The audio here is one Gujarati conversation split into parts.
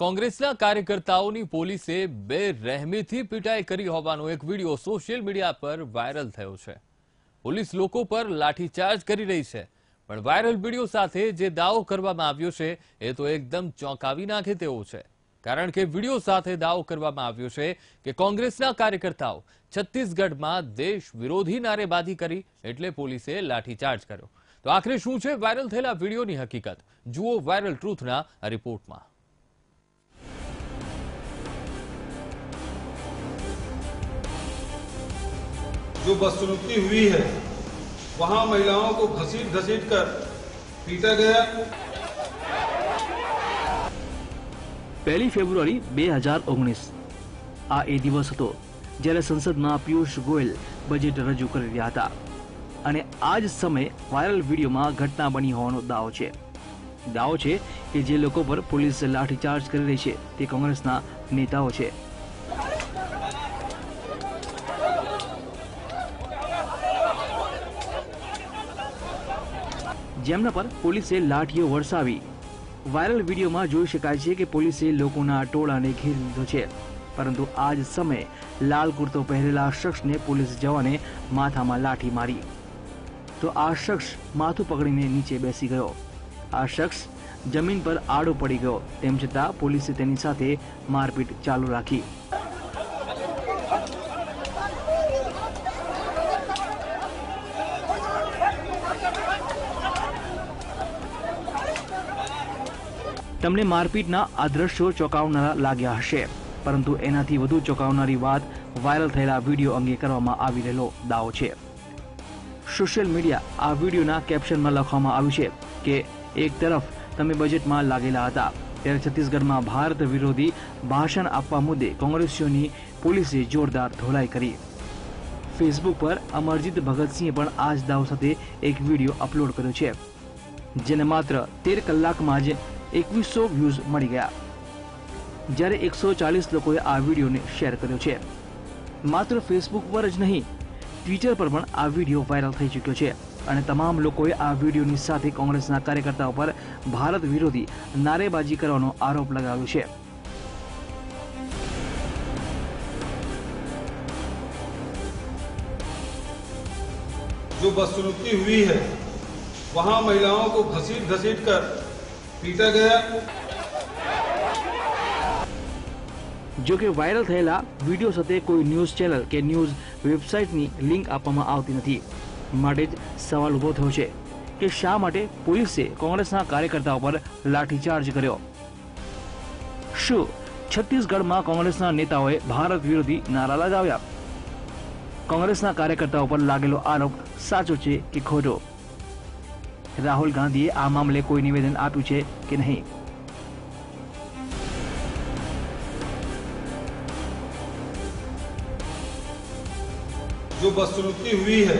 કોંગ્રેસના કાર્યકર્તાઓની પોલીસે બે રહેમીથી પીટાઈ કરી હોવાનો એક વીડિયો સોશિયલ મીડિયા પર વાયરલ થયો છે. પોલીસ લોકો પર લાઠીચાર્જ કરી રહી છે, પણ વાયરલ વીડિયો સાથે જે દાવો કરવામાં આવ્યો છે, એ તો એકદમ ચોંકાવી નાખે તેવો છે. કારણ કે વીડિયો સાથે દાવો કરવામાં આવ્યો છે કે કોંગ્રેસના કાર્યકર્તાઓ છત્તીસગઢમાં દેશ વિરોધી નારેબાજી કરી એટલે પોલીસે લાઠીચાર્જ કર્યો. તો આખરે શું છે? વાયરલ થયેલા વિડીયોની હકીકત. જુઓ વાયરલ ટ્રુથના રિપોર્ટમાં. जो बदसलूकी हुई है वहां महिलाओं को घसीट घसीट कर पीटा गया પહેલી ફેબ્રુઆરી બે હજાર ઓગણીસ આ એ દિવસ હતો જ્યારે સંસદમાં પિયુષ ગોયલ બજેટ રજૂ કરી રહ્યા હતા અને આ જ સમયે વાયરલ વિડીયોમાં ઘટના બની હોવાનો દાવો છે દાવો છે કે જે લોકો પર પોલીસ લાઠીચાર્જ કરી રહી છે તે કોંગ્રેસના નેતાઓ છે જેમના પર પોલીસે લાઠીઓ વરસાવી. વાયરલ વિડીયોમાં જોઈ શકાય છે કે પોલીસે લોકોના ટોળાને ઘેરી લીધો છે. પરંતુ આ જ સમયે લાલ કુર્તો પહેરેલા શખ્સને પોલીસ જવાને માથામાં લાઠી મારી. તો આ શખ્સ માથું પકડીને નીચે બેસી ગયો. આ શખ્સ જમીન પર આડો પડી ગયો. તેમ છતાં પોલીસે તેની સાથે મારપીટ ચાલુ રાખી. તમને મારપીટના આ દ્રશ્યો ચોંકાવનારા લાગ્યા હશે. પરંતુ એનાથી વધુ ચોંકાવનારી વાત વાયરલ થયેલા વીડિયો અંગે કરવામાં આવી રહેલો દાવો છે. સોશિયલ મીડિયા આ વિડીયોના કેપ્શનમાં લખવામાં આવ્યું છે કે એક તરફ તમે બજેટમાં લાગેલા હતા, ત્યારે છત્તીસગઢમાં ભારત વિરોધી ભાષણ આપવા મુદ્દે કોંગ્રેસીઓની પોલીસે જોરદાર ધોલાઈ કરી. ફેસબુક પર અમરજીત ભગતસિંહે પણ આ જ દાવ સાથે એક વીડિયો અપલોડ કર્યો છે, જેને માત્ર તેર કલાકમાં જ એકવીસો વ્યૂઝ મળી ગયા જ્યારે એકસો ચાલીસ લોકોએ આ વિડીયોને શેર કર્યો છે માત્ર ફેસબુક પર જ નહીં ટ્વિટર પર પણ આ વિડીયો વાયરલ થઈ ચૂક્યો છે અને તમામ લોકોએ આ વિડીયોની સાથે કોંગ્રેસના કાર્યકર્તાઓ પર ભારત વિરોધી નારેબાજી કરવાનો આરોપ લગાવ્યો છે जो बदसलूकी हुई है वहां महिलाओं को घसीट घसीट कर પીતા ગયા. જો કે વાયરલ થયેલા વીડિયો સાથે કોઈ ન્યૂઝ ચેનલ કે ન્યૂઝ વેબસાઇટની લિંક આપવામાં આવતી નથી. માટે જ સવાલ ઊભો થયો છે કે શા માટે પોલીસે કોંગ્રેસના કાર્યકર્તાઓ પર લાઠીચાર્જ કર્યો? શું છત્તીસગઢમાં કોંગ્રેસના નેતાઓએ ભારત વિરોધી નારા લગાવ્યા? કોંગ્રેસના કાર્યકર્તાઓ ઉપર લાગેલો આરોપ સાચો છે કે ખોટો? રાહુલ ગાંધીએ આ મામલે કોઈ નિવેદન આપ્યું છે કે નહીં जो बदसलूकी हुई है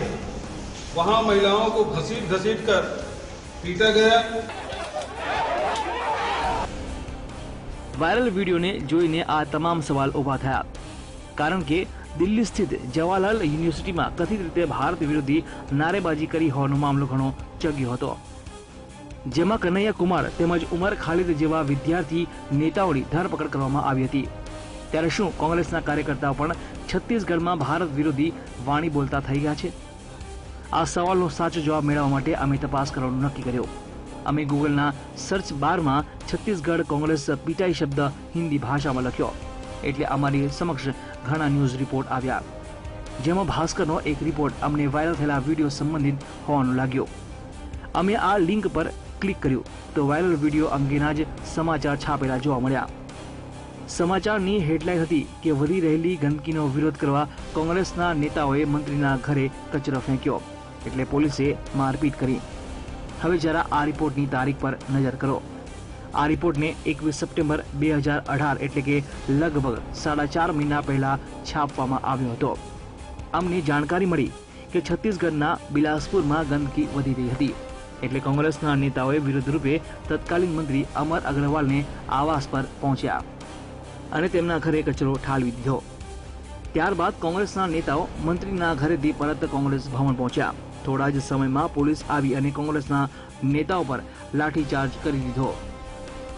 वहां महिलाओं को घसीट घसीट कर पीटा गया વાયરલ વિડીયોને જોઈને આ તમામ સવાલ ઊભા થયા કારણ કે દિલ્હી સ્થિત જવાહરલાલ યુનિવર્સિટીમાં કથિત રીતે ભારત વિરોધી નારેબાજી કરી હોવાનો મામલો ઘણો ચગ્યો હતો. જેમાં કનૈયા કુમાર તેમજ ઉમર ખાલિદ જેવા વિદ્યાર્થી નેતાઓની ધરપકડ કરવામાં આવી હતી. ત્યારે શું કોંગ્રેસના કાર્યકર્તાઓ પણ છત્તીસગઢમાં ભારત વિરોધી વાણી બોલતા થઈ ગયા છે? આ સવાલનો સાચો જવાબ મેળવવા માટે અમે તપાસ કરવાનું નક્કી કર્યો. અમે ગૂગલના સર્ચ બારમાં છત્તીસગઢ કોંગ્રેસ પીટાઈ શબ્દ હિન્દી ભાષામાં લખ્યો. એટલે અમારી સમક્ષ ઘણા ન્યૂઝ રિપોર્ટ આવ્યા. જેમાં ભાસ્કરનો એક રિપોર્ટ અમને વાયરલ થયેલા વીડિયો સંબંધિત હોવાનું લાગ્યો. અમે આ લિંક પર ક્લિક કર્યું તો વાયરલ વીડિયો અંગેના જ સમાચાર છાપેલા જોવા મળ્યા. સમાચારની હેડલાઇન હતી કે વધી રહેલી ગંદકીનો વિરોધ કરવા કોંગ્રેસના નેતાઓએ મંત્રીના ઘરે કચરો ફેંક્યો એટલે પોલીસે મારપીટ કરી. હવે જરા આ રિપોર્ટની તારીખ પર નજર કરો. આ રિપોર્ટને એકવીસ સપ્ટેમ્બર બે હજાર અઢાર એટલે કે લગભગ સાડા ચાર મહિના પહેલા છાપવામાં આવ્યો હતો. અમને જાણકારી મળી કે છત્તીસગઢના બિલાસપુરમાં ગંદકી વધી રહી હતી. એટલે કોંગ્રેસના નેતાઓએ વિરોધ રૂપે તત્કાલીન મંત્રી અમર અગ્રવાલને આવાસ પર પહોંચ્યા અને તેમના ઘરે કચરો ઠાલવી દીધો ત્યારબાદ કોંગ્રેસના નેતાઓ મંત્રીના ઘરેથી પરત કોંગ્રેસ ભવન પહોંચ્યા થોડા જ સમયમાં પોલીસ આવી અને કોંગ્રેસના નેતાઓ પર લાઠીચાર્જ કરી દીધો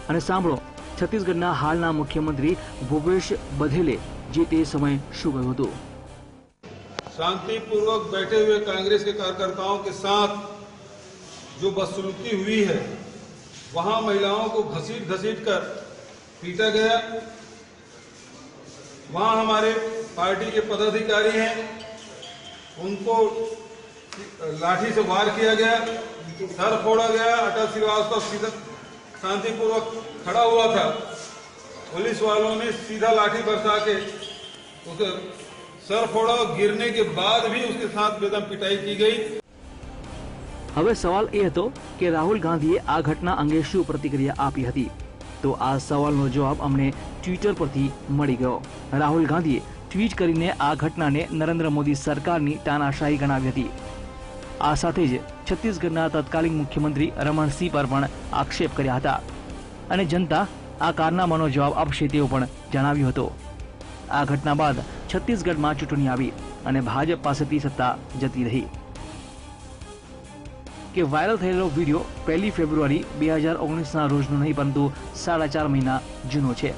અને સાંભળો છત્તીસગઢના હાલના મુખ્યમંત્રી ભૂપેશ બધેલે જે તે સમયે શું કહ્યું હતું शांतिपूर्वक बैठे हुए कांग्रेस के कार्यकर्ताओं के साथ जो बदसलूकी हुई है, वहाँ महिलाओं को घसीट घसीट कर पीटा गया। वहाँ हमारे पार्टी के पदाधिकारी हैं, उनको लाठी से वार किया गया, सर फोड़ा गया, अटल श्रीवास्तव सीधा शांतिपूर्वक खड़ा हुआ था। पुलिस वालों ने सीधा लाठी बरसा के उसे सर फोड़ा गिरने के बाद भी उसके साथ बेदम पिटाई की गई। હવે સવાલ એ હતો કે રાહુલ ગાંધીએ આ ઘટના અંગે શું પ્રતિક્રિયા આપી હતી? તો આ સવાલનો જવાબ અમને ટ્વિટર પરથી મળી ગયો. રાહુલ ગાંધીએ ટ્વીટ કરીને આ ઘટનાને નરેન્દ્ર મોદી સરકારની તાનાશાહી ગણાવી હતી. આ સાથે જ છત્તીસગઢના તત્કાલીન મુખ્યમંત્રી રમણસિંહ પર પણ આક્ષેપ કર્યા હતા. અને જનતા આ કારનામાનો જવાબ આપશે તેવો પણ જણાવ્યું હતું. આ ઘટના બાદ છત્તીસગઢમાં ચૂંટણી આવી અને ભાજપ પાસેથી સત્તા જતી રહી. કે વાયરલ થયેલો વીડિયો પહેલી ફેબ્રુઆરી બે હજાર ઓગણીસના રોજનો નહીં, પરંતુ સાડા ચાર મહિના જૂનો છે.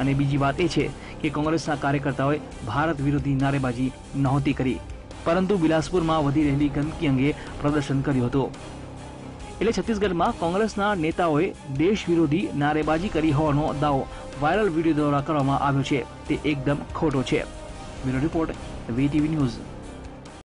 અને બીજી વાત એ છે કે કોંગ્રેસના કાર્યકર્તાઓએ ભારત વિરોધી નારેબાજી નહોતી કરી, પરંતુ બિલાસપુરમાં વધી રહેલી ગંદકી અંગે પ્રદર્શન કર્યું હતું. એટલે છત્તીસગઢમાં કોંગ્રેસના નેતાઓએ દેશ વિરોધી નારેબાજી કરી હોવાનો દાવો વાયરલ વીડિયો દ્વારા કરવામાં આવ્યો છે. તે એકદમ ખોટો છે. Bureau report, VTV news.